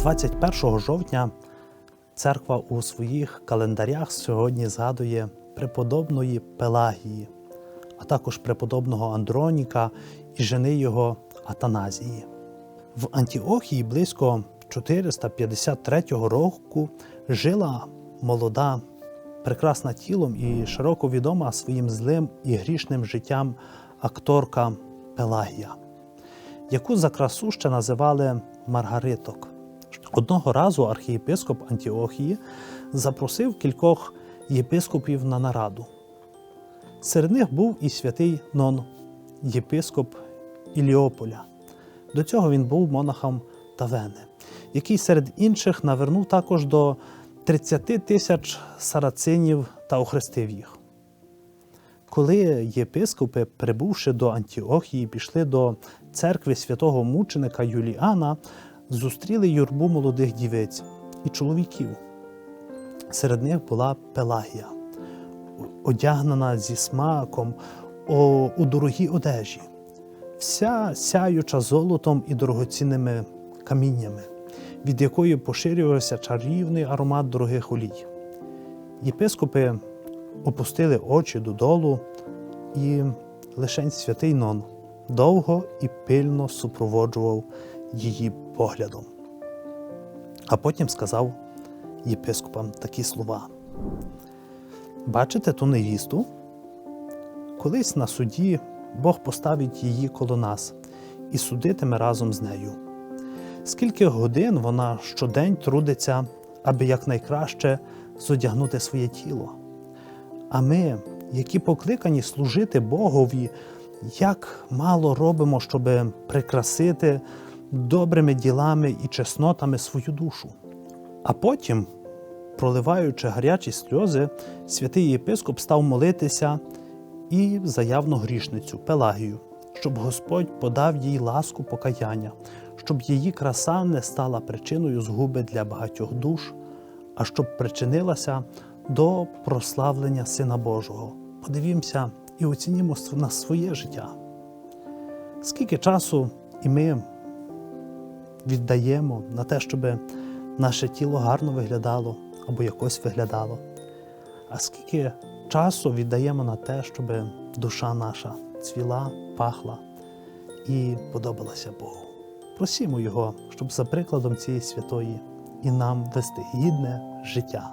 21 жовтня церква у своїх календарях сьогодні згадує преподобної Пелагії, а також преподобного Андроніка і жени його Атаназії. В Антіохії близько 453 року жила молода, прекрасна тілом і широко відома своїм злим і грішним життям акторка Пелагія, яку за красу ще називали Маргариток. Одного разу архієпископ Антіохії запросив кількох єпископів на нараду. Серед них був і святий Нон, єпископ Іліополя. До цього він був монахом Тавени, який серед інших навернув також до 30 тисяч сарацинів та охрестив їх. Коли єпископи, прибувши до Антіохії, пішли до церкви святого мученика Юліана, зустріли юрбу молодих дівиць і чоловіків. Серед них була Пелагія, одягнена зі смаком у дорогій одежі, вся сяюча золотом і дорогоцінними каміннями, від якої поширювався чарівний аромат дорогих олій. Єпископи опустили очі додолу, і лишень святий Нон довго і пильно супроводжував її поглядом. А потім сказав єпископам такі слова. Бачите ту невісту? Колись на суді Бог поставить її коло нас і судитиме разом з нею. Скільки годин вона щодень трудиться, аби якнайкраще зодягнути своє тіло. А ми, які покликані служити Богові, як мало робимо, щоб прикрасити добрими ділами і чеснотами свою душу. А потім, проливаючи гарячі сльози, святий єпископ став молитися і за явну грішницю Пелагію, щоб Господь подав їй ласку покаяння, щоб її краса не стала причиною згуби для багатьох душ, а щоб причинилася до прославлення Сина Божого. Подивімося і оцінімо на своє життя. Скільки часу і ми віддаємо на те, щоб наше тіло гарно виглядало або якось виглядало, а скільки часу віддаємо на те, щоб душа наша цвіла, пахла і подобалася Богу. Просімо Його, щоб за прикладом цієї святої і нам вести гідне життя.